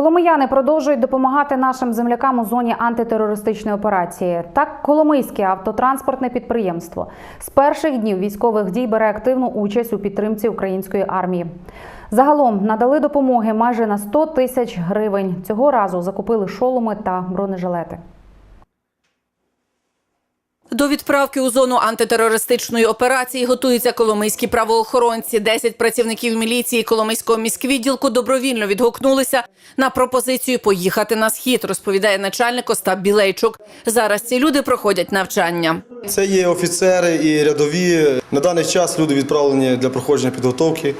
Коломияни продовжують допомагати нашим землякам у зоні антитерористичної операції. Так, Коломийське автотранспортне підприємство з перших днів військових дій бере активну участь у підтримці української армії. Загалом надали допомоги майже на 100 тисяч гривень. Цього разу закупили шоломи та бронежилети. До відправки у зону антитерористичної операції готуються коломийські правоохоронці. Десять працівників міліції Коломийського міськвідділку добровільно відгукнулися на пропозицію поїхати на схід, розповідає начальник Остап Білейчук. Зараз ці люди проходять навчання. Це є офіцери і рядові. На даний час люди відправлені для проходження підготовки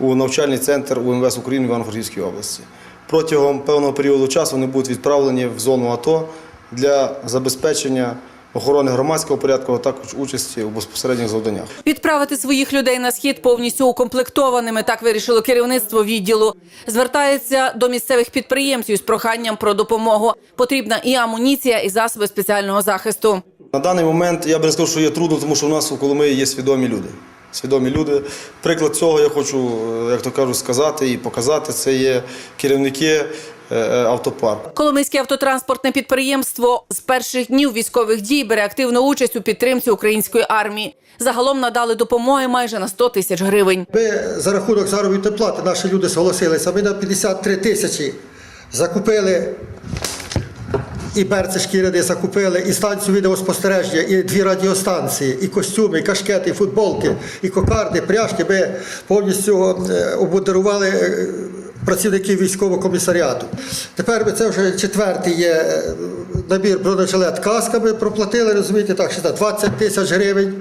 у навчальний центр УМВС України в Івано-Франківській області. Протягом певного періоду часу вони будуть відправлені в зону АТО для забезпечення охорони громадського порядку, а також участі у безпосередніх завданнях. Відправити своїх людей на схід повністю укомплектованими. Так вирішило керівництво відділу. Звертаються до місцевих підприємців з проханням про допомогу. Потрібна і амуніція, і засоби спеціального захисту. На даний момент я би не сказав, що є трудно, тому що у нас у Коломиї є свідомі люди. Свідомі люди. Приклад цього я хочу, е, як то кажуть, сказати і показати. Це є керівники е, е. Коломийське автотранспортне підприємство з перших днів військових дій бере активну участь у підтримці української армії. Загалом надали допомоги майже на 100 тисяч гривень. Ми за рахунок заробітної плати наші люди зголосилися. Ми на 53 тисячі закупили і берці шкіряні закупили, і станцію відеоспостереження, і дві радіостанції, і костюми, і кашкети, і футболки, і кокарди, пряжки. Ми повністю е, обмундирували працівників військового комісаріату. Тепер це вже четвертий є е, набір бронежилет касками проплатили, розумієте, так, 20 тисяч гривень.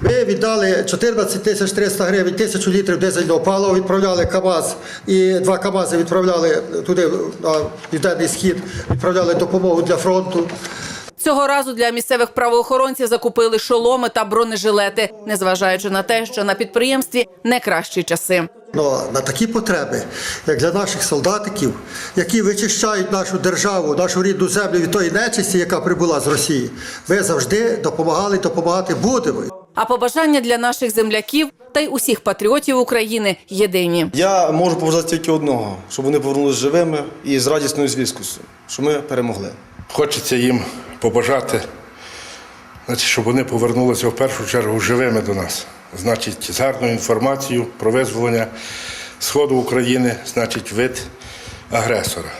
Ми віддали 14 тисяч 300 гривень, тисячу літрів дизельного палива відправляли КАМАЗ і два КАМАЗи відправляли туди на південний схід, відправляли допомогу для фронту. Цього разу для місцевих правоохоронців закупили шоломи та бронежилети, незважаючи на те, що на підприємстві не кращі часи. Но на такі потреби, як для наших солдатиків, які вичищають нашу державу, нашу рідну землю від тої нечисті, яка прибула з Росії, ми завжди допомагали, допомагати будемо. А побажання для наших земляків та й усіх патріотів України єдині. Я можу побажати тільки одного, щоб вони повернулися живими і з радісною звісткою, що ми перемогли. Хочеться їм побажати, значить, щоб вони повернулися в першу чергу живими до нас. Значить, з гарною інформацією про визволення Сходу України, значить, вид агресора.